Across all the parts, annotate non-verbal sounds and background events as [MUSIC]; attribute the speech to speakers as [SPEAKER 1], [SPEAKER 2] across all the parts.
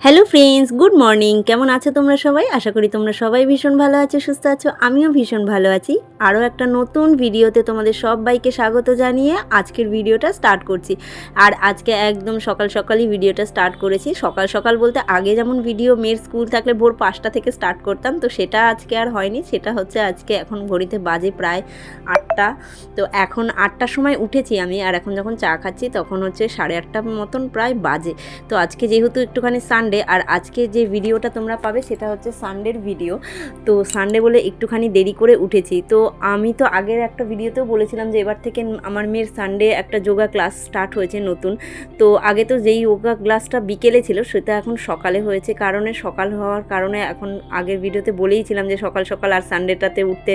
[SPEAKER 1] Hello friends good morning কেমন আছো তোমরা সবাই? আশা করি তোমরা সবাই ভীষণ ভালো আছো, সুস্থ আছো। আমিও ভীষণ ভালো আছি। আরও একটা নতুন ভিডিওতে তোমাদের সবাইকে স্বাগত জানিয়ে আজকের ভিডিওটা স্টার্ট করছি। আর আজকে একদম সকাল সকালই ভিডিওটা স্টার্ট করেছি। সকাল সকাল বলতে আগে যেমন ভিডিও মেয়ের স্কুল থাকলে ভোর পাঁচটা থেকে স্টার্ট করতাম, তো সেটা আজকে আর হয়নি। সেটা হচ্ছে আজকে এখন ঘড়িতে বাজে প্রায় আটটা। তো এখন আটটার সময় উঠেছি আমি, আর এখন যখন চা খাচ্ছি তখন হচ্ছে সাড়ে আটটার মতন প্রায় বাজে। তো আজকে যেহেতু একটুখানি সানডে আর আজকে যে ভিডিওটা তোমরা পাবে সেটা হচ্ছে সানডের ভিডিও তো সানডে বলে একটুখানি দেরি করে উঠেছি। তো আমি তো আগের একটা ভিডিওতেও বলেছিলাম যে এবার থেকে আমার মেয়ের সানডে একটা যোগা ক্লাস স্টার্ট হয়েছে নতুন। তো আগে তো যেই যোগা ক্লাসটা বিকেলে ছিল, সেটা এখন সকালে হয়েছে। কারণে সকাল হওয়ার কারণে এখন আগের ভিডিওতে বলেইছিলাম যে সকাল সকাল আর সানডেটাতে উঠতে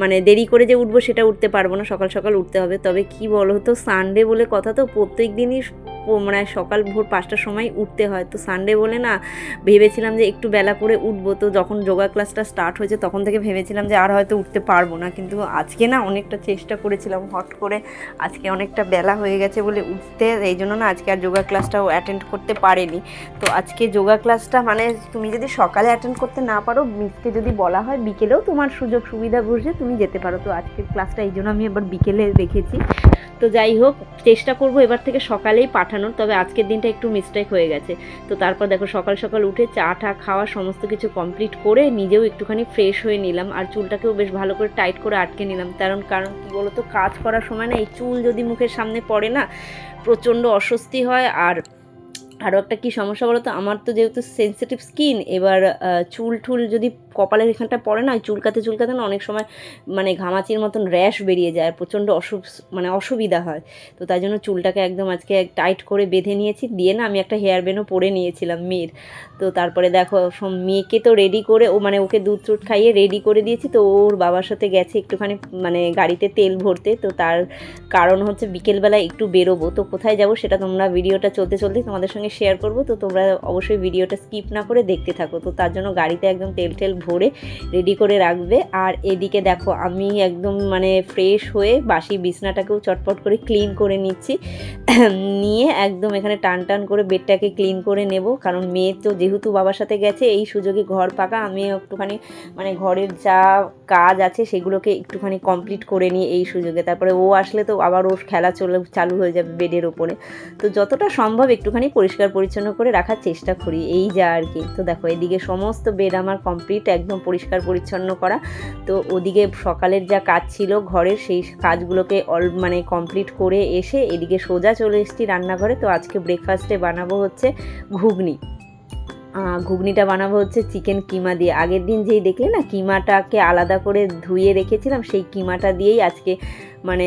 [SPEAKER 1] মানে দেরি করে যে উঠবো সেটা উঠতে পারব না, সকাল সকাল উঠতে হবে। তবে কি বলো তো সানডে বলে কথা তো প্রত্যেক দিনই মানে সকাল ভোর পাঁচটার সময় উঠতে হয়। তো সানডে বলে না, ভেবেছিলাম যে একটু বেলা করে উঠবো। তো যখন যোগা ক্লাসটা স্টার্ট হয়েছে, তখন থেকে ভেবেছিলাম যে আর হয়তো উঠতে পারব না। কিন্তু আজকে না অনেকটা চেষ্টা করেছিলাম হট করে। আজকে অনেকটা বেলা হয়ে গেছে বলে উঠতে। এই জন্য না আজকে আর যোগা ক্লাসটাও অ্যাটেন্ড করতে পারেনি। তো আজকে যোগা ক্লাসটা মানে তুমি যদি সকালে অ্যাটেন্ড করতে না পারো, মিসকে যদি বলা হয়, বিকেলেও তোমার সুযোগ সুবিধা বুঝে তুমি যেতে পারো। তো আজকের ক্লাসটা এই জন্য আমি এবার বিকেলে রেখেছি তো যাই হোক, চেষ্টা করব এবার থেকে সকালেই পাঠানোর, তবে আজকের দিনটা একটু মিস্টেক হয়ে গেছে। তো তারপর দেখো সকাল সকাল উঠে চা, টা, খাওয়া সমস্ত কিছু কমপ্লিট করে নিজেও একটুখানি ফ্রেশ হয়ে নিলাম। আর চুলটাকেও বেশ ভালো করে টাইট করে আটকে নিলাম। কারণ কারণ কী বলতো, কাজ করার সময় না এই চুল যদি মুখের সামনে পড়ে না, প্রচণ্ড অস্বস্তি হয়। আর আরও একটা কী সমস্যা বলো তো আমার তো যেহেতু সেন্সিটিভ স্কিন এবার চুল টুল যদি কপালের এখানটা পড়ে না, চুলকাতে চুলকাতে না অনেক সময় মানে ঘামাচির মতন র্যাশ বেরিয়ে যায় প্রচণ্ড অসু মানে অসুবিধা হয়। তো তাই জন্য চুলটাকে একদম আজকে টাইট করে বেঁধে নিয়েছি। দিয়ে না আমি একটা হেয়ার বেনও পরে নিয়েছিলাম মেয়ের। তো তারপরে দেখো সব মেয়েকে তো রেডি করে, ও মানে ওকে দুধ টুধ খাইয়ে রেডি করে দিয়েছি। তো ওর বাবার সাথে গেছে একটুখানি মানে গাড়িতে তেল ভরতে। তো তার কারণ হচ্ছে বিকেলবেলা একটু বেরোবো। তো কোথায় যাব সেটা তোমরা ভিডিওটা চলতে চলতে তোমাদের সঙ্গে শেয়ার করব। তো তোমরা অবশ্যই ভিডিওটা স্কিপ না করে দেখতে থাকো। তো তার জন্য গাড়িতে একদম তেল টেল ভরে রেডি করে রাখবে। আর এদিকে দেখো, আমি একদম মানে ফ্রেশ হয়ে বাসি বিছনাটাকেও চটপট করে ক্লিন করে নিচ্ছি। নিয়ে একদম এখানে টান টান করে বেডটাকে ক্লিন করে নেব। কারণ মেয়ে তো যেহেতু বাবার সাথে গেছে, এই সুযোগে ঘর পাকা। আমি একটুখানি মানে ঘরের যা কাজ আছে সেগুলোকে একটুখানি কমপ্লিট করে নিই এই সুযোগে। তারপরে ও আসলে তো আবার ওর খেলা চলে, চালু হয়ে যাবে বেডের ওপরে। তো যতটা সম্ভব একটুখানি পরিষ্কার পরিচ্ছন্ন করে রাখার চেষ্টা করি। এই যা আর কি। তো দেখো, এদিকে সমস্ত বেড আমার কমপ্লিট একদম পরিষ্কার পরিচ্ছন্ন করা। তো ওদিকে সকালের যা কাজ ছিল ঘরের, সেই কাজগুলোকে অল মানে কমপ্লিট করে এসে এদিকে সোজা চলে এসেছি রান্নাঘরে। তো আজকে ব্রেকফাস্টে বানাবো হচ্ছে ঘুগনি। ঘুগনিটা বানাবো হচ্ছে চিকেন কিমা দিয়ে। আগের দিন যেই দেখলে না, কিমাটাকে আলাদা করে ধুয়ে রেখেছিলাম, সেই কিমাটা দিয়েই আজকে মানে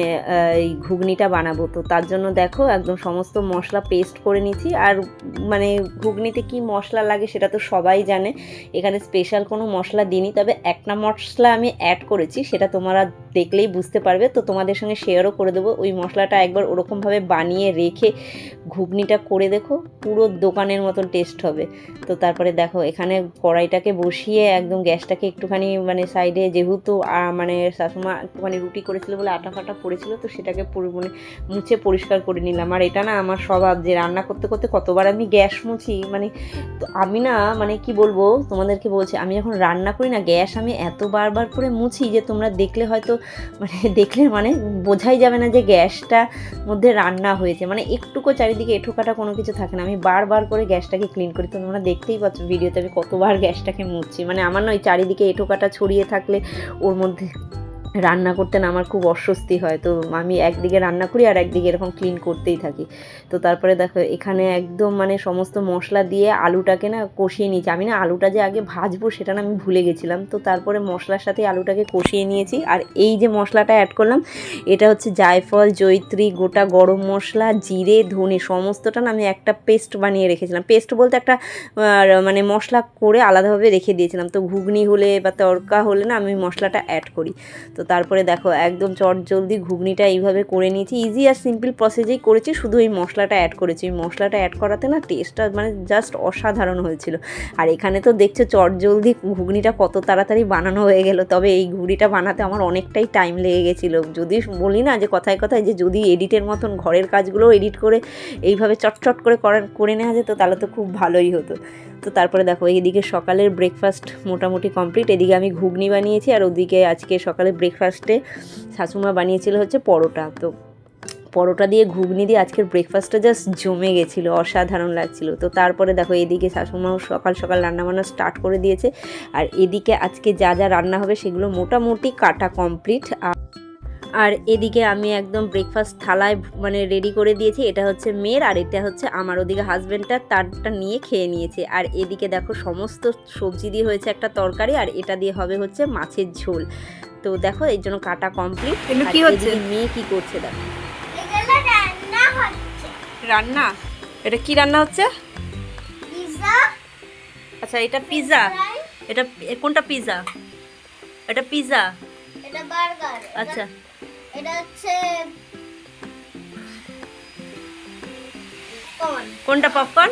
[SPEAKER 1] এই ঘুগনিটা বানাবো। তো তার জন্য দেখো, একদম সমস্ত মশলা পেস্ট করে নিচ্ছি। আর মানে ঘুগনিতে কি মশলা লাগে সেটা তো সবাই জানে। এখানে স্পেশাল কোনো মশলা দিইনি, তবে একটা মশলা আমি অ্যাড করেছি, সেটা তোমরা দেখলেই বুঝতে পারবে। তো তোমাদের সঙ্গে শেয়ারও করে দেবো। ওই মশলাটা একবার ওরকমভাবে বানিয়ে রেখে ঘুগনিটা করে দেখো, পুরো দোকানের মতন টেস্ট হবে। তো তারপরে দেখো, এখানে কড়াইটাকে বসিয়ে একদম গ্যাসটাকে একটুখানি মানে সাইডে যেহেতু মানে শাশুমা একটুখানি রুটি করেছিল বলে আটা ফাটা পড়েছিল, তো সেটাকে মানে মুছে পরিষ্কার করে নিলাম। আর এটা না আমার স্বভাব যে রান্না করতে করতে কতবার আমি গ্যাস মুছি মানে তো আমি না মানে কি বলব, তোমাদেরকে বলছি, আমি যখন রান্না করি না, গ্যাস আমি এত বারবার করে মুছি যে তোমরা দেখলে হয়তো মানে দেখলে মানে বোঝাই যাবে না যে গ্যাসটা মধ্যে রান্না হয়েছে। মানে একটুকু চারিদিকে এঠোকাটা কোনো কিছু থাকে না, আমি বারবার করে গ্যাসটাকে ক্লিন করি। তো তোমরা দেখতেই পাচ্ছ ভিডিওতে আমি কতবার গ্যাসটাকে মুছছি মানে আমার নয় চারিদিকে এঠোকাটা ছড়িয়ে থাকলে ওর মধ্যে রান্না করতে না আমার খুব অস্বস্তি হয়। তো আমি একদিকে রান্না করি আর একদিকে এরকম ক্লিন করতেই থাকি। তো তারপরে দেখো, এখানে একদম মানে সমস্ত মশলা দিয়ে আলুটাকে না কষিয়ে নিয়েছি। আমি না আলুটা যে আগে ভাজবো সেটা না আমি ভুলে গেছিলাম। তো তারপরে মশলার সাথে আলুটাকে কষিয়ে নিয়েছি। আর এই যে মশলাটা অ্যাড করলাম, এটা হচ্ছে জায়ফল জৈত্রী গোটা গরম মশলা, জিরে, ধনে, সমস্তটা না আমি একটা পেস্ট বানিয়ে রেখেছিলাম। পেস্ট বলতে একটা মানে মশলা করে আলাদাভাবে রেখে দিয়েছিলাম। তো ঘুগনি হলে বা তড়কা হলে না আমি মশলাটা অ্যাড করি। তো তারপরে দেখো, একদম চট জলদি ঘুগনিটা এইভাবে করে নিয়েছি। ইজি আর সিম্পল প্রসেসেই করেছি, শুধু এই মশলাটা অ্যাড করেছি। ওই মশলাটা অ্যাড করাতে না টেস্টটা মানে জাস্ট অসাধারণ হয়েছিল। আর এখানে তো দেখছ চট জলদি ঘুগনিটা কত তাড়াতাড়ি বানানো হয়ে গেল, তবে এই ঘুগনিটা বানাতে আমার অনেকটাই টাইম লেগে গেছিল। যদি বলি না যে কথায় কথায় যে যদি এডিটের মতন ঘরের কাজগুলো এডিট করে এইভাবে চটচট করে করা- নেওয়া যেত, তাহলে তো খুব ভালোই হতো। তো তারপরে দেখো এইদিকে সকালের ব্রেকফাস্ট মোটামুটি কমপ্লিট এদিকে আমি ঘুগনি বানিয়েছি আর ওদিকে আজকে সকালে ব্রেকফাস্টে শাশুমা বানিয়েছিল হচ্ছে পরোটা। তো পরোটা দিয়ে ঘুগনি দিয়ে আজকের ব্রেকফাস্টটা জাস্ট জমে গেছিল, অসাধারণ লাগছিল। তো তারপরে দেখো, এদিকে শাশুমাও সকাল সকাল রান্নাবান্না স্টার্ট করে দিয়েছে। আর এদিকে আজকে যা যা রান্না হবে সেগুলো মোটামুটি কাটা কমপ্লিট আর এদিকে আমি একদম ব্রেকফাস্ট থালায় মানে রেডি করে দিয়েছি। এটা হচ্ছে মেয়ের আর এটা হচ্ছে আমার ওদিকে হাজব্যান্ডটা তারটা নিয়ে খেয়ে নিয়েছে। আর এদিকে দেখো সমস্ত সবজি দিয়ে হয়েছে একটা তরকারি আর এটা দিয়ে হবে হচ্ছে মাছের ঝোল। তো দেখো এর জন্য কাটা কমপ্লিট
[SPEAKER 2] কি হচ্ছে?
[SPEAKER 1] মেয়ে কি করছে দেখো।
[SPEAKER 2] রান্না
[SPEAKER 1] এটা কি রান্না হচ্ছে?
[SPEAKER 2] পিজা।
[SPEAKER 1] আচ্ছা এটা পিৎজা এটা কোনটা পিৎজা এটা
[SPEAKER 2] বার্গার।
[SPEAKER 1] আচ্ছা।
[SPEAKER 2] এটা হচ্ছে
[SPEAKER 1] কোনটা পপকর্ন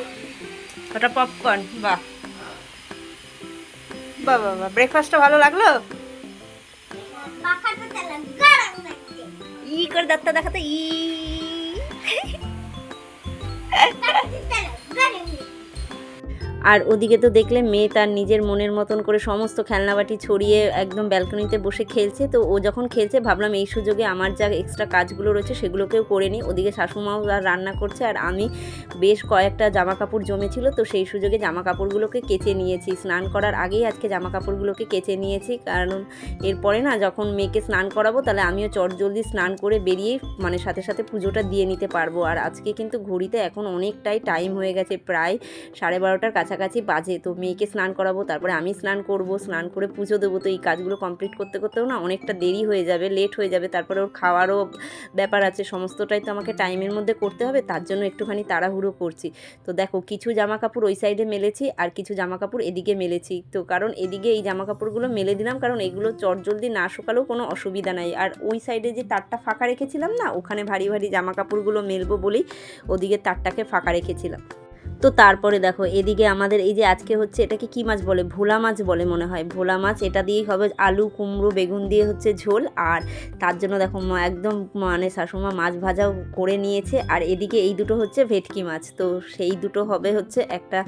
[SPEAKER 1] ওটা পপকর্ন বাহ। বাহ বাহ ব্রেকফাস্টটা ভালো লাগল? ই করে দাঁতটা দেখাতে ই। আর ওদিকে তো দেখলে মেয়ে তার নিজের মনের মতন করে সমস্ত খেলনাবাটি ছড়িয়ে একদম ব্যালকনিতে বসে খেলছে। তো ও যখন খেলছে, ভাবলাম এই সুযোগে আমার যা এক্সট্রা কাজগুলো রয়েছে সেগুলোকেও করে নিই। ওদিকে শাশুমাও আর রান্না করছে আর আমি বেশ কয়েকটা জামা কাপড় জমেছিল। তো সেই সুযোগে জামা কাপড়গুলোকে কেচে নিয়েছি। স্নান করার আগেই আজকে জামা কাপড়গুলোকে কেচে নিয়েছি। কারণ এরপরে না যখন মেয়েকে স্নান করাবো, তাহলে আমিও চট জলদি স্নান করে বেরিয়ে মানে সাথে সাথে পুজোটা দিয়ে নিতে পারব। আর আজকে কিন্তু ঘড়িতে এখন অনেকটাই টাইম হয়ে গেছে, প্রায় সাড়ে বারোটার কাছাকাছি। বাজে, তো মেয়েকে স্নান করাবো, তারপরে আমি স্নান করব, স্নান করে পুজো দেবো, তো এই কাজগুলো কমপ্লিট করতে করতেও না অনেকটা দেরি হয়ে যাবে লেট হয়ে যাবে, তারপরে ওর খাওয়ারও ব্যাপার আছে, সমস্তটাই তো আমাকে টাইমের মধ্যে করতে হবে, তার জন্য একটুখানি তাড়াহুড়ো করছি। তো দেখো, কিছু জামা কাপড় ওই সাইডে মেলেছি, আর কিছু জামা কাপড় এদিকে মেলেছি, তো কারণ এদিকে এই জামা কাপড়গুলো মেলে দিলাম, কারণ এগুলো চটজলদি না শুকালেও কোনো অসুবিধা নাই, আর ওই সাইডে যে তারটা ফাঁকা রেখেছিলাম না, ওখানে ভারী ভারী জামা কাপড়গুলো মেলবো বলেই ওদিকে তারটাকে ফাঁকা রেখেছিলাম। তো তারপরে দেখো, এদিকে আমাদের এই যে আজকে হচ্ছে এটাকে কি মাছ বলে? ভোলা মাছ বলে মনে হয়। ভোলা মাছ, এটা দিয়েই হবে আলু, কুমড়ো, বেগুন দিয়ে হচ্ছে ঝোল। আর তার জন্য দেখো একদম মানে শাশুমা মাছ ভাজাও করে নিয়েছে। আর এদিকে এই দুটো হচ্ছে ভেটকি মাছ। তো সেই দুটো হবে হচ্ছে একটা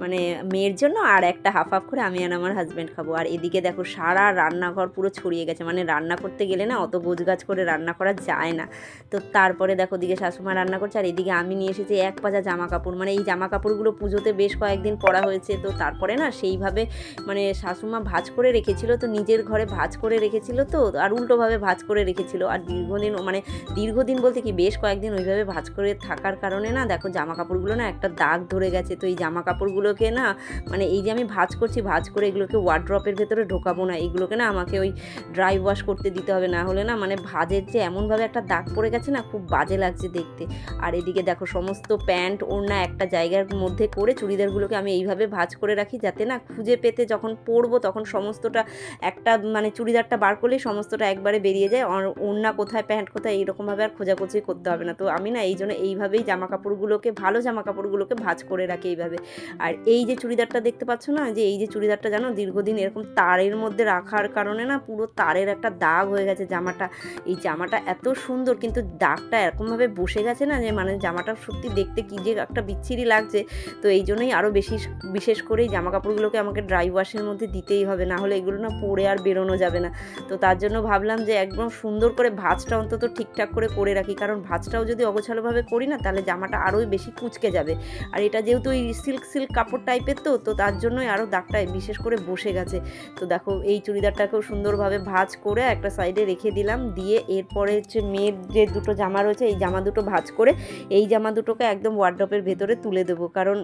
[SPEAKER 1] মানে মেয়ের জন্য আর একটা হাফ হাফ করে আমি আর আমার হাজব্যান্ড খাব। আর এদিকে দেখো, সারা রান্নাঘর পুরো ছড়িয়ে গেছে। মানে রান্না করতে গেলে না অত গোছগাছ করে রান্না করা যায় না। তো তারপরে দেখো, ওদিকে শাশুমা রান্না করছে। আর এদিকে আমি নিয়ে এসেছি এক পাজা জামা কাপড় মানে এই জামা কাপড়গুলো পুজোতে বেশ কয়েকদিন পরা হয়েছে। তো তারপরে না সেইভাবে মানে শাশুমা ভাজ করে রেখেছিল, তো নিজের ঘরে ভাজ করে রেখেছিল তো, আর উল্টোভাবে ভাজ করে রেখেছিল। আর দীর্ঘদিন মানে দীর্ঘদিন বলতে কি বেশ কয়েকদিন ওইভাবে ভাজ করে থাকার কারণে না দেখো জামা কাপড়গুলো না একটা দাগ ধরে গেছে। তো এই জামা কাপড়গুলোকে না মানে এই যে আমি ভাজ করছি, ভাজ করে এগুলোকে ওয়ার্ড্রপের ভেতরে ঢোকাবো না। এগুলোকে না আমাকে ওই ড্রাই ওয়াশ করতে দিতে হবে, না হলে না মানে ভাজের যে এমনভাবে একটা দাগ পড়ে গেছে না খুব বাজে লাগছে দেখতে। আর এদিকে দেখো সমস্ত প্যান্ট, ওড়না একটা জায়গার মধ্যে করে চুড়িদারগুলোকে আমি এইভাবে ভাজ করে রাখি যাতে না খুঁজে পেতে যখন পরবো তখন সমস্তটা একটা মানে চুড়িদারটা বার করলেই সমস্তটা একবারে বেরিয়ে যায়। ওড়না কোথায়, প্যান্ট কোথায় এইরকমভাবে আর খোঁজাখুঁজি করতে হবে না। তো আমি না এই জন্য এইভাবেই জামা কাপড়গুলোকে ভালো জামা কাপড়গুলোকে ভাজ করে রাখি এইভাবে। আর এই যে চুড়িদারটা দেখতে পাচ্ছ না, যে এই যে চুড়িদারটা জানো, দীর্ঘদিন এরকম তারের মধ্যে রাখার কারণে না পুরো তারের একটা দাগ হয়ে গেছে জামাটা। এই জামাটা এত সুন্দর, কিন্তু দাগটা এরকমভাবে বসে গেছে না যে মানে জামাটা সত্যি দেখতে কি যে একটা বিচ্ছিরি লাগছে তো এই জন্যই আরও বেশি বিশেষ করে জামা কাপড়গুলোকে আমাকে ড্রাই ওয়াশের মধ্যে দিতেই হবে, না হলে এগুলো না পরে আর বেরোনো যাবে না। তো তার জন্য ভাবলাম যে একদম সুন্দর করে ভাঁজটা অন্তত ঠিকঠাক করে করে রাখি, কারণ ভাঁজটাও যদি অগোছালোভাবে করি না, তাহলে জামাটা আরোই বেশি কুচকে যাবে। আর এটা যেহেতু ওই সিল্ক সিল্ক কাপড় টাইপের তো তো তার জন্যই আরও দাগটা বিশেষ করে বসে গেছে। তো দেখো এই চুড়িদারটাকেও সুন্দরভাবে ভাঁজ করে একটা সাইডে রেখে দিলাম, দিয়ে এরপরে হচ্ছে মেয়ের যে দুটো জামা রয়েছে, এই জামা দুটো ভাঁজ করে, এই জামা দুটোকে একদম ওয়ার্ড্রপের ভেতরে তুলে দেবো কারণ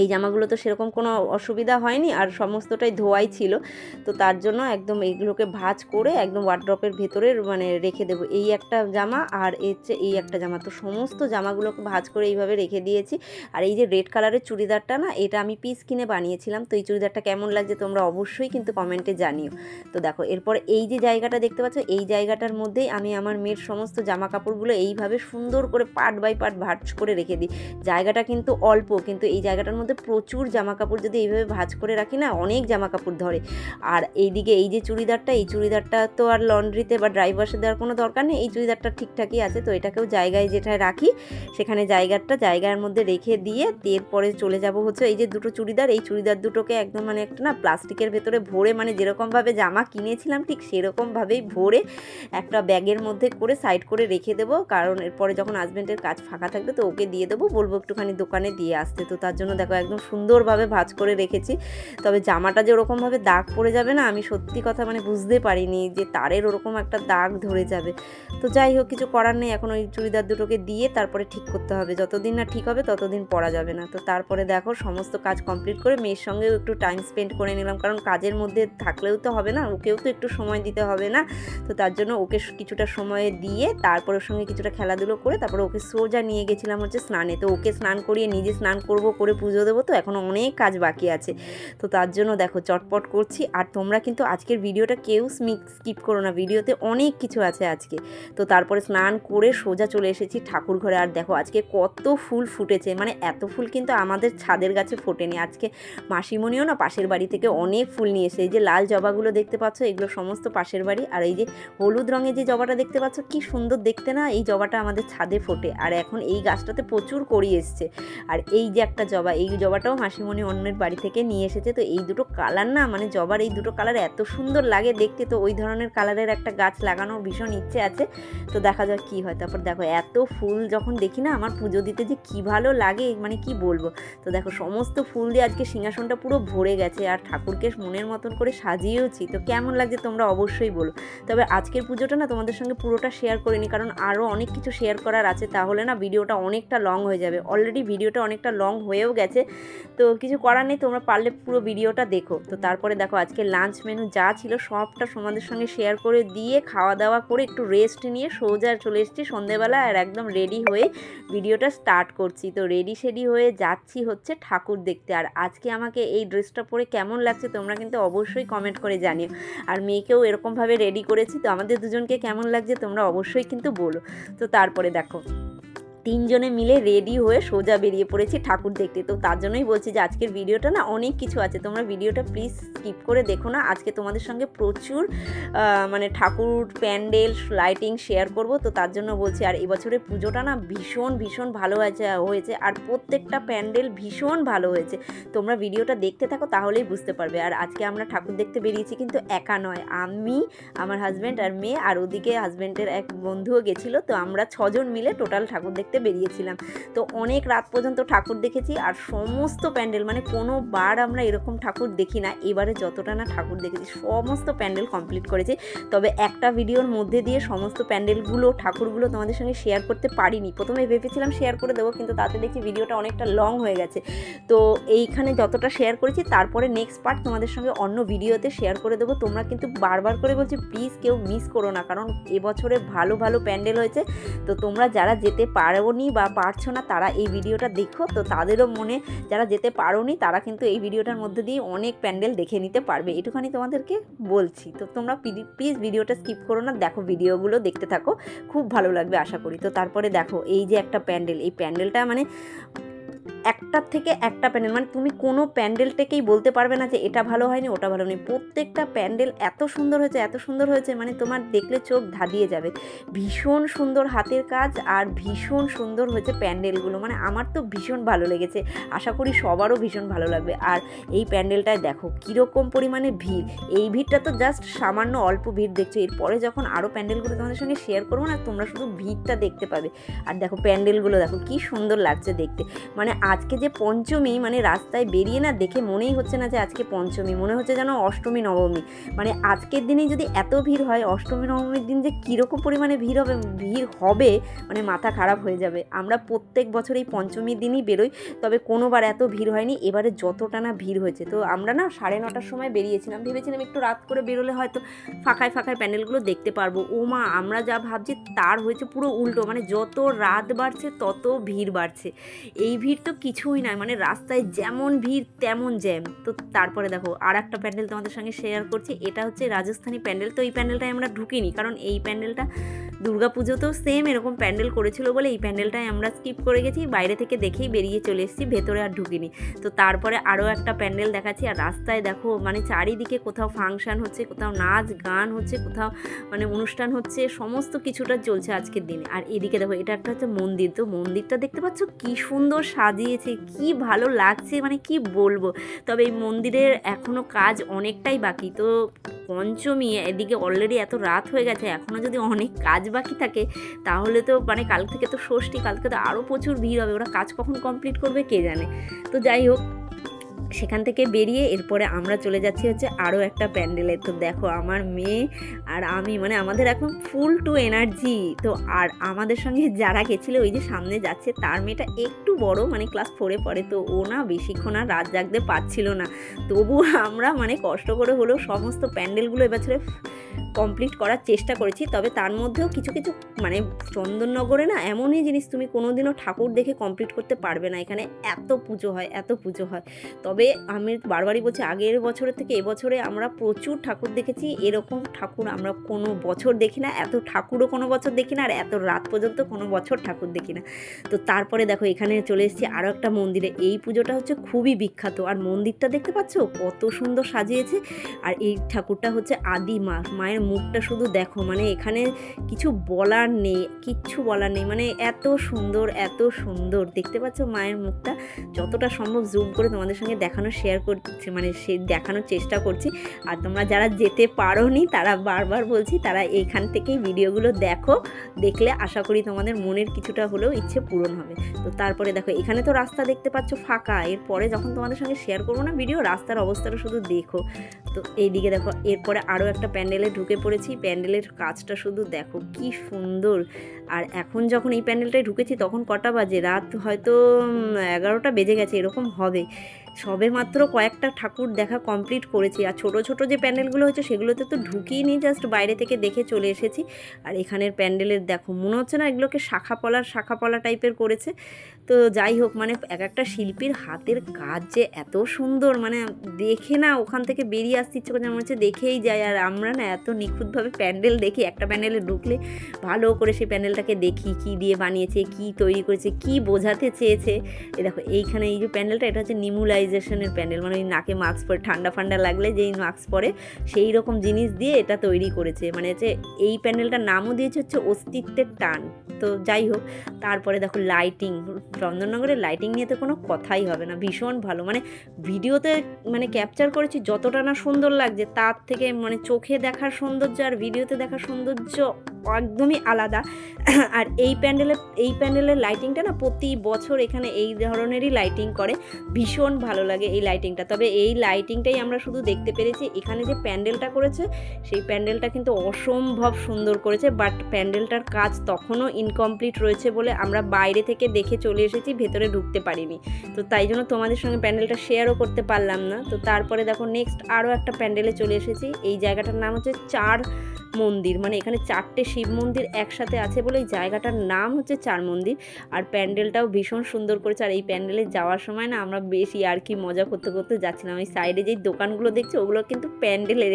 [SPEAKER 1] এই জামাগুলো তো সেরকম কোনো অসুবিধা হয়নি আর সমস্তটাই ধোয়াই ছিল। তো তার জন্য একদম এইগুলোকে ভাঁজ করে একদম ওয়ার্ড্রপের ভেতরে মানে রেখে দেবো। এই একটা জামা আর এর চেয়ে এই একটা জামা। তো সমস্ত জামাগুলোকে ভাঁজ করে এইভাবে রেখে দিয়েছি। আর এই যে রেড কালারের চুড়িদারটা না, এটা আমি পিস কিনে বানিয়েছিলাম। তো এই চুড়িদারটা কেমন লাগছে তোমরা অবশ্যই কিন্তু কমেন্টে জানিও। তো দেখো, এরপর এই যে জায়গাটা দেখতে পাচ্ছ, এই জায়গাটার মধ্যেই আমি আমার মেয়ের সমস্ত জামা কাপড়গুলো এইভাবে সুন্দর করে পার্ট বাই পার্ট ভাঁজ করে রেখে দিই। জায়গাটা কিন্তু অল্প, কিন্তু এই জায়গাটার মধ্যে প্রচুর জামা কাপড় যদি এইভাবে ভাঁজ করে রাখি না, অনেক জামা কাপড় ধরে। আর এইদিকে এই যে চুড়িদারটা, এই চুড়িদারটা তো আর লন্ড্রিতে বা ড্রাই ওয়াশে দেওয়ার কোনো দরকার নেই, এই চুড়িদারটা ঠিকঠাকই আছে, তো এটাকেও জায়গায় যেটায় রাখি, সেখানে জায়গাটা, জায়গার মধ্যে রেখে দিয়ে এরপরে চলে যাব হচ্ছে এই যে দুটো চুড়িদার, এই চুড়িদার দুটোকে একদম মানে একটা না প্লাস্টিকের ভেতরে ভরে মানে যেরকমভাবে জামা কিনেছিলাম ঠিক সেরকমভাবেই ভরে একটা ব্যাগের মধ্যে করে সাইড করে রেখে দেবো, কারণ এরপরে যখন হাজব্যান্ডের কাজ ফাঁকা থাকবে তো ওকে দিয়ে দেবো, বলব একটুখানি দোকানে দিয়ে আসতে, তো তার জন্য দেখো একদম সুন্দরভাবে ভাঁজ করে রেখেছি। তবে জামাটা যে ওরকমভাবে দাগ পড়ে যাবে না, আমি সত্যি কথা মানে বুঝতে পারিনি যে তারের ওরকম একটা দাগ ধরে যাবে। তো যাই হোক, কিছু করার নেই, এখন ওই চুড়িদার দুটোকে দিয়ে তারপরে ঠিক করতে হবে। যতদিন না ঠিক হবে, ততদিন পরা যাবে না। তো তারপরে দেখো, সমস্ত কাজ কমপ্লিট করে মেয়ের সঙ্গেও একটু টাইম স্পেন্ড করে নিলাম। কারণ কাজের মধ্যে থাকলেও তো হবে না, ওকেও তো একটু সময় দিতে হবে না। তো তার জন্য ওকে কিছুটা সময় দিয়ে তারপর ওর সঙ্গে কিছুটা খেলাধুলো করে তারপরে ওকে সোজা নিয়ে গেছিলাম হচ্ছে স্নানে। তো ওকে স্নান করিয়ে নিজে স্নান করব, করে পুজো দেবো তো এখনও অনেক কাজ বাকি আছে। তো তার জন্য দেখো চটপট করছি। আর তোমরা কিন্তু আজকের ভিডিওটা কেউ স্কিপ করো না। ভিডিওতে অনেক কিছু আছে আজকে। তো তারপরে স্নান করে সোজা চলে এসেছি ঠাকুর ঘরে। আর দেখো আজকে কত ফুল ফুটেছে। মানে এত ফুল কিন্তু আমাদের ছাদের গাছে ফোটেনি। আজকে মাসিমণিও না পাশের বাড়ি থেকে অনেক ফুল নিয়ে এসে এই যে লাল জবাগুলো দেখতে পাচ্ছ, এগুলো সমস্ত পাশের বাড়ি। আর এই যে হলুদ রঙের যে জবাটা দেখতে পাচ্ছ, কি সুন্দর দেখতে না এই জবাটা আমাদের ছাদে ফোটে। আর এখন এই গাছটাতে প্রচুর করি এসছে। আর এই যে একটা জবা, এই জবাটাও মাসিমণি অন্যের বাড়ি থেকে নিয়ে এসেছে, তো এই দুটো কালার না মানে জবার এই দুটো কালার এত সুন্দর লাগে দেখতে, তো ওই ধরনের কালারের একটা গাছ লাগানোর ভীষণ ইচ্ছে আছে। তো দেখা যাক কি হয়। তারপর দেখো, এত ফুল যখন দেখি না, আমার পুজো দিতে যে কি ভালো লাগে মানে কি বলব? তো দেখো, সমস্ত ফুল দিয়ে আজকে সিংহাসনটা পুরো ভরে গেছে, আর ঠাকুরকে মনের মতন করে সাজিয়েওছি, তো কেমন লাগছে তোমরা অবশ্যই বলো। তবে আজকের পুজোটা না, তোমাদের সঙ্গে পুরোটা শেয়ার করিনি, কারণ আরও অনেক কিছু শেয়ার করার আছে, তাহলে না, ভিডিওটা অনেকটা লং হয়ে যাবে। অলরেডি ভিডিওটা অনেকটা লং হয়েও গেছে। তো কিছু করার নেই, তোমরা পারলে পুরো ভিডিওটা দেখো। তো তারপরে দেখো, আজকে লাঞ্চ মেনু যা ছিল সবটা তোমাদের সঙ্গে শেয়ার করে দিয়ে খাওয়া দাওয়া করে একটু রেস্ট নিয়ে সোজা চলে এসেছি সন্ধেবেলা আর একদম রেডি হয়ে ভিডিওটা স্টার্ট করছি। তো রেডি সেডি হয়ে যাচ্ছি হচ্ছে ঠাকুর দেখতে। আর আজকে আমাকে এই ড্রেসটা পরে কেমন লাগছে তোমরা কিন্তু অবশ্যই কমেন্ট করে জানিও। আর মেয়েকেও এরকমভাবে রেডি করেছি, তো আমাদের দুজনকে কেমন লাগছে তোমরা অবশ্যই কিন্তু বলো। তো তারপরে দেখো। তিনজনে মিলে রেডি হয়ে সোজা বেরিয়ে পড়েছি ঠাকুর দেখতে। তো তার জন্যই বলছি যে আজকের ভিডিওটা না অনেক কিছু আছে। তোমরা ভিডিওটা প্লিজ স্কিপ করে দেখো না। আজকে তোমাদের সঙ্গে প্রচুর মানে ঠাকুর প্যান্ডেল লাইটিং শেয়ার করব। তো তার জন্য বলছি, আর এবছরের পুজোটা না ভীষণ ভীষণ ভালো হয়েছে আর প্রত্যেকটা প্যান্ডেল ভীষণ ভালো হয়েছে। তোমরা ভিডিওটা দেখতে থাকো, তাহলেই বুঝতে পারবে। আর আজকে আমরা ঠাকুর দেখতে বেরিয়েছি কিন্তু একা নয়। আমি, আমার হাজব্যান্ড আর মেয়ে, আর ওদিকে হাজব্যান্ডের এক বন্ধুও গেছিল। তো আমরা ছজন মিলে টোটাল ঠাকুর দেখতে বেরিয়েছিলাম। তো অনেক রাত পর্যন্ত ঠাকুর দেখেছি আর সমস্ত প্যান্ডেল মানে কোনো বার আমরা এরকম ঠাকুর দেখি না, এবারে যতটা না ঠাকুর দেখেছি, সমস্ত প্যান্ডেল কমপ্লিট করেছি। তবে একটা ভিডিওর মধ্যে দিয়ে সমস্ত প্যান্ডেলগুলো, ঠাকুরগুলো তোমাদের সঙ্গে শেয়ার করতে পারিনি। প্রথমে ভেবেছিলাম শেয়ার করে দেবো, কিন্তু তাতে দেখি ভিডিওটা অনেকটা লং হয়ে গেছে। তো এইখানে যতটা শেয়ার করেছি, তারপরে নেক্সট পার্ট তোমাদের সঙ্গে অন্য ভিডিওতে শেয়ার করে দেবো। তোমরা কিন্তু বারবার করে বলছি প্লিজ কেউ মিস করো না, কারণ এবছরে ভালো ভালো প্যান্ডেল হয়েছে। তো তোমরা যারা যেতে পারোনি বা পারছ না তারা এই ভিডিওটা দেখো। তো তাদেরও মনে যারা যেতে পারোনি, তারা কিন্তু এই ভিডিওটার মধ্যে দিয়ে অনেক প্যান্ডেল দেখে নিতে পারবে। এটুখানি তোমাদেরকে বলছি। তো তোমরা প্লিজ ভিডিওটা স্কিপ করো না, দেখো ভিডিওগুলো দেখতে থাকো। খুব ভালো লাগবে আশা করি। তো তারপরে দেখো, এই যে একটা প্যান্ডেল, এই প্যান্ডেলটা মানে একটার থেকে একটা প্যান্ডেল মানে তুমি কোনো প্যান্ডেলটাকেই বলতে পারবে না যে এটা ভালো হয়নি, ওটা ভালো হয়নি। প্রত্যেকটা প্যান্ডেল এত সুন্দর হয়েছে, এত সুন্দর হয়েছে মানে তোমার দেখলে চোখ ধাঁধিয়ে যাবে। ভীষণ সুন্দর হাতের কাজ আর ভীষণ সুন্দর হয়েছে প্যান্ডেলগুলো মানে আমার তো ভীষণ ভালো লেগেছে। আশা করি সবারও ভীষণ ভালো লাগবে। আর এই প্যান্ডেলটায় দেখো কীরকম পরিমাণে ভিড়। এই ভিড়টা তো জাস্ট সামান্য অল্প ভিড় দেখছ। এরপরে যখন আরও প্যান্ডেলগুলো তোমাদের সঙ্গে শেয়ার করব না, তোমরা শুধু ভিড়টা দেখতে পাবে। আর দেখো প্যান্ডেলগুলো দেখো, কি সুন্দর লাগছে দেখতে। মানে আজকে যে পঞ্চমী মানে রাস্তায় বেরিয়ে না দেখে মনেই হচ্ছে না যে আজকে পঞ্চমী, মনে হচ্ছে যেন অষ্টমী, নবমী। মানে আজকের দিনেই যদি এত ভিড় হয়, অষ্টমী, নবমীর দিন যে কীরকম পরিমাণে ভিড় হবে ভিড় হবে মানে মাথা খারাপ হয়ে যাবে। আমরা প্রত্যেক বছর এই পঞ্চমীর দিনই বেরোই, তবে কোনোবার এত ভিড় হয়নি, এবারে যতটা না ভিড় হয়েছে। তো আমরা না সাড়ে নটার সময় বেরিয়েছিলাম, ভেবেছিলাম একটু রাত করে বেরোলে হয়তো ফাঁকায় ফাঁকায় প্যান্ডেলগুলো দেখতে পারব। ও মা, আমরা যা ভাবছি তার হয়েছে পুরো উল্টো মানে যত রাত বাড়ছে তত ভিড় বাড়ছে। এই ভিড় তো কিছুই নাই। মানে রাস্তায় যেমন ভিড়, তেমন জ্যাম। তো তারপরে দেখো আর একটা প্যান্ডেল তোমাদের সঙ্গে শেয়ার করছি। এটা হচ্ছে রাজস্থানী প্যান্ডেল। তো এই প্যান্ডেলটায় আমরা ঢুকিনি, কারণ এই প্যান্ডেলটা দুর্গাপুজোতেও সেম এরকম প্যান্ডেল করেছিল বলে এই প্যান্ডেলটায় আমরা স্কিপ করে গেছি। বাইরে থেকে দেখেই বেরিয়ে চলে এসেছি, ভেতরে আর ঢুকিনি। তো তারপরে আরও একটা প্যান্ডেল দেখাচ্ছি। আর রাস্তায় দেখো মানে চারিদিকে কোথাও ফাংশন হচ্ছে, কোথাও নাচ গান হচ্ছে, কোথাও মানে অনুষ্ঠান হচ্ছে, সমস্ত কিছুটা চলছে আজকের দিনে। আর এদিকে দেখো, এটা একটা হচ্ছে মন্দির। তো মন্দিরটা দেখতে পাচ্ছ? কি সুন্দর সাজিয়েছে কি ভালো লাগছে মানে কি বলব? তবে এই মন্দিরের এখনও কাজ অনেকটাই বাকি। তো পঞ্চমী, এদিকে অলরেডি এত রাত হয়ে গেছে এখনও যদি অনেক কাজ বাকি থাকে, তাহলে তো মানে কাল থেকে তো ষষ্ঠী কাল থেকে তো আরও প্রচুর ভিড় হবে। ওরা কাজ কখন কমপ্লিট করবে কে জানে? তো যাই হোক সেখান থেকে বেরিয়ে এরপরে আমরা চলে যাচ্ছি হচ্ছে আরও একটা প্যান্ডেলে। তো দেখো, আমার মেয়ে আর আমি মানে আমাদের এখন ফুল টু এনার্জি তো আর আমাদের সঙ্গে যারা গেছিল, ওই যে সামনে যাচ্ছে, তার মেয়েটা একটু বড় মানে ক্লাস ফোরে পড়ে। তো ও না বেশিক্ষণ আর রাত জাগতে পারছিল না। তবু আমরা মানে কষ্ট করে হলেও সমস্ত প্যান্ডেলগুলো এবছরে কমপ্লিট করার চেষ্টা করেছি। তবে তার মধ্যেও কিছু কিছু মানে চন্দননগরে না এমনই জিনিস তুমি কোনোদিনও ঠাকুর দেখে কমপ্লিট করতে পারবে না। এখানে এত পুজো হয়, এত পুজো হয়। তবে আমি বারবারই বলছি, আগের বছরের থেকে এবছরে আমরা প্রচুর ঠাকুর দেখেছি। এরকম ঠাকুর আমরা কোনো বছর দেখি না। এত ঠাকুরও কোনো বছর দেখি না আর এত রাত পর্যন্ত কোনো বছর ঠাকুর দেখি না। তো তারপরে দেখো, এখানে চলে এসেছি আরও একটা মন্দিরে। এই পুজোটা হচ্ছে খুবই বিখ্যাত। আর মন্দিরটা দেখতে পাচ্ছ? কত সুন্দর সাজিয়েছে। আর এই ঠাকুরটা হচ্ছে আদি মা। মায়ের মুখটা শুধু দেখো মানে এখানে কিছু বলার নেই, কিচ্ছু বলার নেই। মানে এত সুন্দর এত সুন্দর। দেখতে পাচ্ছ মায়ের মুখটা? যতটা সম্ভব জুম করে তোমাদের সঙ্গে দেখানোর শেয়ার করছি মানে সে দেখানোর চেষ্টা করছি। আর তোমরা যারা যেতে পারো নি তারা বারবার বলছি, তারা এইখান থেকেই ভিডিওগুলো দেখো। দেখলে আশা করি তোমাদের মনের কিছুটা হলেও ইচ্ছে পূরণ হবে। তো তারপরে দেখো, এখানে তো রাস্তা দেখতে পাচ্ছ ফাঁকা। এরপরে যখন তোমাদের সঙ্গে শেয়ার করব না ভিডিও রাস্তার অবস্থাটা শুধু দেখো। তো এইদিকে দেখো, এরপরে আরও একটা প্যান্ডেলে ঢুকে পড়েছি। প্যান্ডেলের কাজটা শুধু দেখো, কি সুন্দর। আর এখন যখন এই প্যান্ডেলটায় ঢুকেছি, তখন কটা বাজে? রাত হয়তো এগারোটা বেজে গেছে, এরকম হবে। সবে মাত্র কয়েকটা ঠাকুর দেখা কমপ্লিট করেছি। আর ছোট ছোট যে প্যান্ডেলগুলো হয়েছে, সেগুলোতে তো ঢুকিয়ে জাস্ট বাইরে থেকে দেখে চলে এসেছি। আর এখানের প্যান্ডেলের, দেখো, মনে হচ্ছে না এগুলোকে শাখাপলার, শাখাপলা টাইপের করেছে। তো যাই হোক মানে এক একটা শিল্পীর হাতের কাজ যে এত সুন্দর মানে দেখে না ওখান থেকে বেরিয়ে আসতে ইচ্ছে করছে, মনে হচ্ছে দেখেই যায় আর আমরা না এত নিখুঁতভাবে প্যান্ডেল দেখি, একটা প্যান্ডেলে ঢুকলে ভালো করে সেই প্যান্ডেলটাকে দেখি, কি দিয়ে বানিয়েছে, কি তৈরি করেছে, কি বোঝাতে চেয়েছে। এ দেখো, এইখানে এই যে প্যান্ডেলটা, এটা হচ্ছে নিমুলাইজেশনের প্যান্ডেল মানে ওই নাকে মাস্ক পরে, ঠান্ডা ফান্ডা লাগলে যেই মাস্ক পরে, সেই রকম জিনিস দিয়ে এটা তৈরি করেছে। মানে হচ্ছে এই প্যান্ডেলটার নামও দিয়েছে হচ্ছে অস্তিত্বের টান। তো যাই হোক, তারপরে দেখো লাইটিং চন্দননগরের লাইটিং নিয়ে তো কোনো কথাই হবে না, ভীষণ ভালো। মানে ভিডিওতে মানে ক্যাপচার করেছি যতটা না সুন্দর লাগছে, তার থেকে মানে চোখে দেখার সৌন্দর্য আর ভিডিওতে দেখার সৌন্দর্য একদমই আলাদা। [CLEARS THROAT] আর এই প্যান্ডেলের এই প্যান্ডেলের লাইটিংটা না প্রতি বছর এখানে এই ধরনেরই লাইটিং করে। ভীষণ ভালো লাগে এই লাইটিংটা তবে এই লাইটিংটাই আমরা শুধু দেখতে পেরেছি। এখানে যে প্যান্ডেলটা করেছে, সেই প্যান্ডেলটা কিন্তু অসম্ভব সুন্দর করেছে। বাট প্যান্ডেলটার কাজ তখনও ইনকমপ্লিট রয়েছে বলে আমরা বাইরে থেকে দেখে চলে এসেছি, ভেতরে ঢুকতে পারিনি। তো তাই জন্য তোমাদের সঙ্গে প্যান্ডেলটা শেয়ারও করতে পারলাম না। তো তারপরে দেখো নেক্সট আরও একটা প্যান্ডেলে চলে এসেছি। এই জায়গাটার নাম হচ্ছে চার মন্দির। মানে এখানে চারটে শিব মন্দির একসাথে আছে বলে এই জায়গাটার নাম হচ্ছে চার মন্দির। আর প্যান্ডেলটাও ভীষণ সুন্দর করেছে। আর এই প্যান্ডেলে যাওয়ার সময় না আমরা বেশি আর কি মজা করতে করতে যাচ্ছিলাম। ওই সাইডে যেই দোকানগুলো দেখছি, ওগুলো কিন্তু প্যান্ডেলের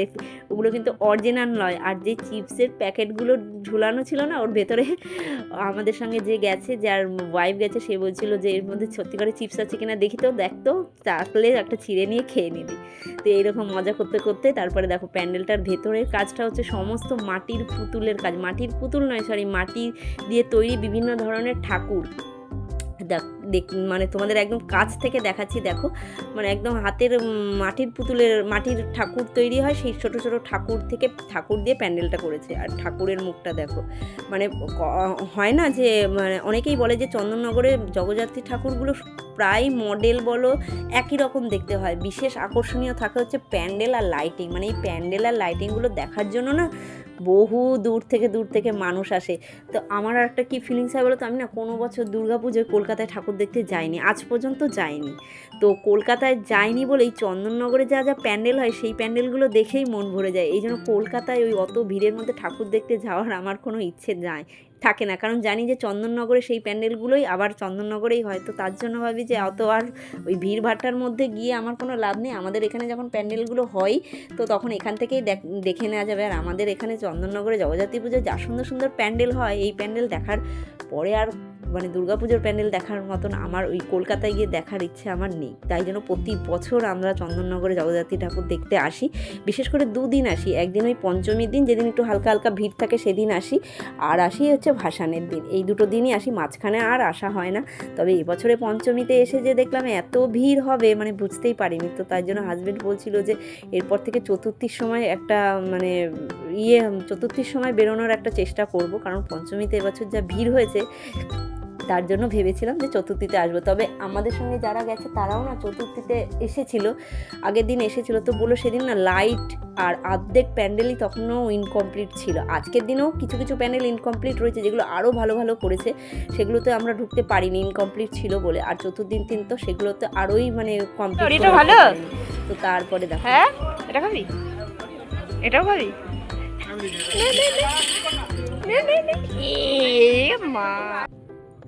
[SPEAKER 1] ওগুলো কিন্তু অরিজিনাল নয়। আর যে চিপসের প্যাকেটগুলো ঝুলানো ছিল না, ওর ভেতরে আমাদের সঙ্গে যে গেছে, যার ওয়াইফ গেছে, সে বলছিল যে এর মধ্যে সত্যি করে চিপস আছে কিনা দেখি তো। দেখতো চাকলে একটা ছিঁড়ে নিয়ে খেয়ে নিবি। তো এইরকম মজা করতে করতে তারপরে দেখো প্যান্ডেলটার ভেতরের কাজটা হচ্ছে সমস্ত মাটির পুতুলের কাজ। মাটির পুতুল নয় সরি মাটি দিয়ে তৈরি বিভিন্ন ধরনের ঠাকুর। দেখ দেখ মানে তোমাদের একদম কাছ থেকে দেখাচ্ছি, দেখো। মানে একদম হাতের মাটির পুতুলের, মাটির ঠাকুর তৈরি হয়, সেই ছোট ছোট ঠাকুর থেকে ঠাকুর দিয়ে প্যান্ডেলটা করেছে। আর ঠাকুরের মুখটা দেখো। মানে হয় না যে মানে অনেকেই বলে যে চন্দননগরে জগদ্ধাত্রী ঠাকুরগুলো প্রায় মডেল বলো, একই রকম দেখতে হয়। বিশেষ আকর্ষণীয় থাকে হচ্ছে প্যান্ডেল আর লাইটিং। মানে এই প্যান্ডেল আর লাইটিংগুলো দেখার জন্য না বহু দূর থেকে দূর থেকে মানুষ আসে। তো আমার একটা কী ফিলিংস হয় বলো তো? আমি না কোনো বছর দুর্গাপুজোয় কলকাতায় ঠাকুর দেখতে যাইনি আজ পর্যন্ত যাইনি তো কলকাতায় যাইনি বলে এই চন্দননগরে যা যা প্যান্ডেল হয়, সেই প্যান্ডেলগুলো দেখেই মন ভরে যায়। এই জন্য কলকাতায় ওই অত ভিড়ের মধ্যে ঠাকুর দেখতে যাওয়ার আমার কোনো ইচ্ছে যায়, থাকে না। কারণ জানি যে চন্দননগরে সেই প্যান্ডেলগুলোই আবার চন্দননগরেই হয়। তো তার জন্য ভাবি যে অত আর ওই ভিড় ভাট্টার মধ্যে গিয়ে আমার কোনো লাভ নেই। আমাদের এখানে যখন প্যান্ডেলগুলো হয়, তো তখন এখান থেকেই দেখ- নেওয়া যাবে। আর আমাদের এখানে চন্দননগরে জগজাতি পুজোয় যা সুন্দর সুন্দর প্যান্ডেল হয়, এই প্যান্ডেল দেখার পরে আর মানে দুর্গাপুজোর প্যান্ডেল দেখার মতন আমার ওই কলকাতায় গিয়ে দেখার ইচ্ছে আমার নেই। তাই জন্য প্রতি বছর আমরা চন্দননগরে জগদ্ধাত্রী ঠাকুর দেখতে আসি। বিশেষ করে দুদিন আসি। একদিন ওই পঞ্চমীর দিন, যেদিন একটু হালকা হালকা ভিড় থাকে সেদিন আসি। আর আসি হচ্ছে ভাসানের দিন। এই দুটো দিনই আসি, মাঝখানে আর আসা হয় না। তবে এবছরে পঞ্চমীতে এসে যে দেখলাম এত ভিড় হবে মানে বুঝতেই পারিনি। তো তাই জন্য হাজবেন্ড বলছিল যে, এরপর থেকে চতুর্থীর সময় একটা মানে ইয়ে চতুর্থীর সময় বেরোনোর একটা চেষ্টা করব। কারণ পঞ্চমীতে এবছর যা ভিড় হয়েছে তার জন্য ভেবেছিলাম যে চতুর্থীতে আসব। তবে আমাদের সঙ্গে যারা গেছে তারাও না চতুর্থীতে এসেছিল। আগের দিন এসেছিল তো বলল সেদিন না লাইট আর অর্ধেক প্যান্ডেলই তখনও ইনকমপ্লিট ছিল। আজকের দিনেও কিছু কিছু প্যান্ডেল ইনকমপ্লিট রয়েছে যেগুলো আরও ভালো ভালো করেছে। সেগুলোতে আমরা ঢুকতে পারিনি ইনকমপ্লিট ছিল বলে। আর চতুর্দিন দিন তো সেগুলোতে আরোই মানে কমপ্লিট
[SPEAKER 3] ভালো?
[SPEAKER 1] তো তারপরে দেখো।
[SPEAKER 3] হ্যাঁ? এটা খাবি? এটাও খাবি? মা।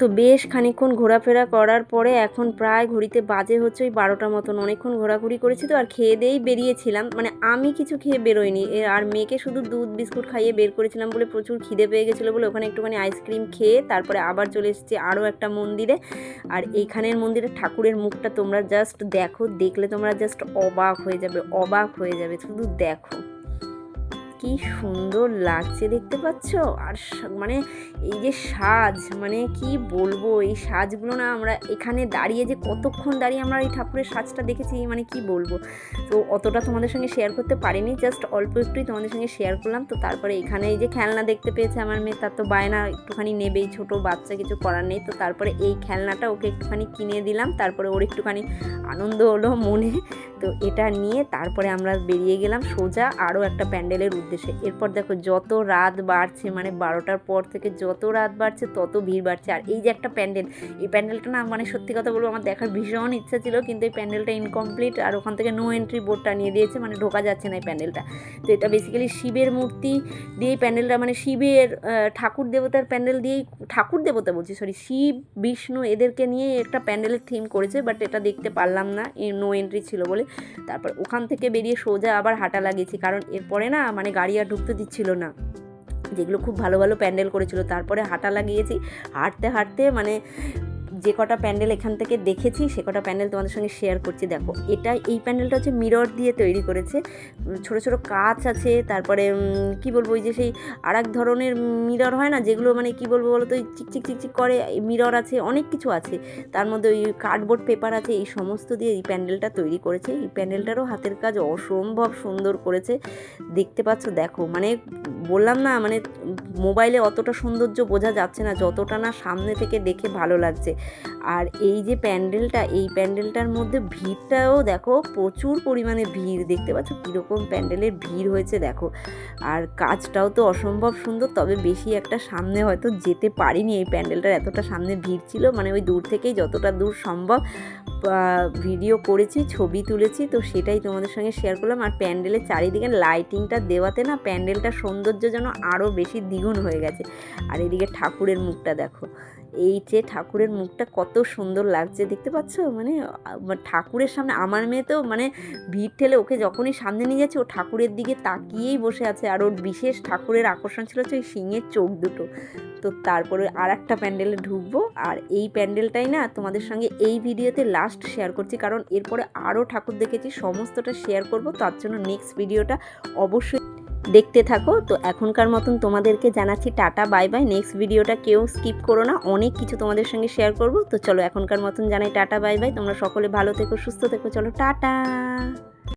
[SPEAKER 1] তো বেশ খানিকক্ষণ ঘোরাফেরা করার পরে এখন প্রায় ঘড়িতে বাজে হচ্ছে ওই বারোটা মতন। অনেকক্ষণ ঘোরাঘুরি করেছি তো, আর খেয়ে দিয়েই বেরিয়েছিলাম। মানে আমি কিছু খেয়ে বেরোইনি। এ, আর মেয়েকে শুধু দুধ, বিস্কুট খাইয়ে বের করেছিলাম বলে প্রচুর খিদে পেয়ে গেছিল বলে ওখানে একটুখানি আইসক্রিম খেয়ে তারপরে আবার চলে এসেছি আরও একটা মন্দিরে। আর এইখানের মন্দিরে ঠাকুরের মুখটা তোমরা জাস্ট দেখো, দেখলে তোমরা জাস্ট অবাক হয়ে যাবে, অবাক হয়ে যাবে। শুধু দেখো। কি সুন্দর লাগছে দেখতে পাচ্ছ? আর মানে এই যে সাজ মানে কি বলব, এই সাজগুলো না আমরা এখানে দাঁড়িয়ে যে কতক্ষণ দাঁড়িয়ে আমরা এই ঠাকুরের সাজটা দেখেছি মানে কি বলব? তো অতটা তোমাদের সঙ্গে শেয়ার করতে পারিনি জাস্ট অল্প একটুই তোমাদের সঙ্গে শেয়ার করলাম। তো তারপরে এখানে এই যে খেলনা দেখতে পেয়েছে আমার মেয়ে, তার তো বায়না একটুখানি নেবেই, ছোট বাচ্চা কিছু করার নেই। তো তারপরে এই খেলনাটা ওকে একটুখানি কিনে দিলাম, তারপরে ওর একটুখানি আনন্দ হলো মনে। তো এটা নিয়ে তারপরে আমরা বেরিয়ে গেলাম সোজা আরও একটা প্যান্ডেলের উদ্দেশ্যে। এরপর দেখো যত রাত বাড়ছে মানে বারোটার পর থেকে যত রাত বাড়ছে, তত ভিড় বাড়ছে। আর এই যে একটা প্যান্ডেল, এই প্যান্ডেলটা না মানে সত্যি কথা বলব, আমার দেখার ভীষণ ইচ্ছা ছিল, কিন্তু এই প্যান্ডেলটা ইনকমপ্লিট আর ওখান থেকে নো এন্ট্রি বোর্ড টানিয়ে দিয়েছে মানে ঢোকা যাচ্ছে না এই প্যান্ডেলটা। তো এটা বেসিক্যালি শিবের মূর্তি দিয়েই প্যান্ডেলটা মানে শিবের ঠাকুর দেবতার প্যান্ডেল দিয়েই, ঠাকুর দেবতা বলছি সরি শিব, বিষ্ণু এদেরকে নিয়ে একটা প্যান্ডেলের থিম করেছে বাট এটা দেখতে পারলাম না নো এন্ট্রি ছিল বলে। তারপর ওখান থেকে বেরিয়ে সোজা আবার হাঁটা লাগিয়েছি। কারণ এরপরে না মানে গাড়ি আর ঢুকতে দিচ্ছিল না। যেগুলো খুব ভালো ভালো প্যান্ডেল করেছিল, তারপরে হাঁটা লাগিয়েছি। হাঁটতে হাঁটতে মানে যে কটা প্যান্ডেল এখান থেকে দেখেছি, সে কটা প্যান্ডেল তোমাদের সঙ্গে শেয়ার করছি। দেখো, এটা এই প্যান্ডেলটা হচ্ছে মিরর দিয়ে তৈরি করেছে। ছোট ছোট কাচ আছে, তারপরে কি বলব, ওই যে সেই আর এক ধরনের মিরর হয় না, যেগুলো মানে কি বলব বলো তো চিকচিক চিকচিক করে মিরর আছে, অনেক কিছু আছে। তার মধ্যে ওই কার্ডবোর্ড পেপার আছে, এই সমস্ত দিয়ে এই প্যান্ডেলটা তৈরি করেছে। এই প্যান্ডেলটারও হাতের কাজ অসম্ভব সুন্দর করেছে। দেখতে পাচ্ছ, দেখো মানে বললাম না মানে মোবাইলে অতটা সৌন্দর্য বোঝা যাচ্ছে না, যতটা না সামনে থেকে দেখে ভালো লাগছে। আর এই যে প্যান্ডেলটা, এই প্যান্ডেলটার মধ্যে ভিড়টাও দেখো প্রচুর পরিমাণে ভিড়। দেখতে পাচ্ছ কীরকম প্যান্ডেলের ভিড় হয়েছে দেখো। আর কাজটাও তো অসম্ভব সুন্দর, তবে বেশি একটা সামনে হয়তো যেতে পারিনি এই প্যান্ডেলটার, এতটা সামনে ভিড় ছিল। মানে ওই দূর থেকেই যতটা দূর সম্ভব ভিডিও করেছি, ছবি তুলেছি। তো সেটাই তোমাদের সঙ্গে শেয়ার করলাম। আর প্যান্ডেলের চারিদিকে লাইটিংটা দেওয়াতে না প্যান্ডেলটার সৌন্দর্য যেন আরও বেশি দ্বিগুণ হয়ে গেছে। আর এদিকে ঠাকুরের মুখটা দেখো। এই যে ঠাকুরের মুখটা কত সুন্দর লাগছে, দেখতে পাচ্ছ? মানে ঠাকুরের সামনে আমার মেয়ে তো মানে ভিড় ঠেলে ওকে যখনই সামনে নিয়ে যাচ্ছে, ও ঠাকুরের দিকে তাকিয়েই বসে আছে। আর ওর বিশেষ ঠাকুরের আকর্ষণ ছিল হচ্ছে ওই সিংয়ের চোখ দুটো। তো তারপরে আর একটা প্যান্ডেলে ঢুকবো। আর এই প্যান্ডেলটাই না তোমাদের সঙ্গে এই ভিডিওতে লাস্ট শেয়ার করছি। কারণ এরপরে আরও ঠাকুর দেখেছি, সমস্তটা শেয়ার করব। তার জন্য নেক্সট ভিডিওটা অবশ্যই দেখতে থাকো। তো এখনকার মতন তোমাদেরকে জানাচ্ছি টাটা, বাই বাই। নেক্সট ভিডিওটা কেউ স্কিপ করো না। অনেক কিছু তোমাদের সঙ্গে শেয়ার করব। তো চলো এখনকার মতন জানাই টাটা, বাই বাই। তোমরা সকলে ভালো থেকো, সুস্থ থেকো। চলো, টাটা।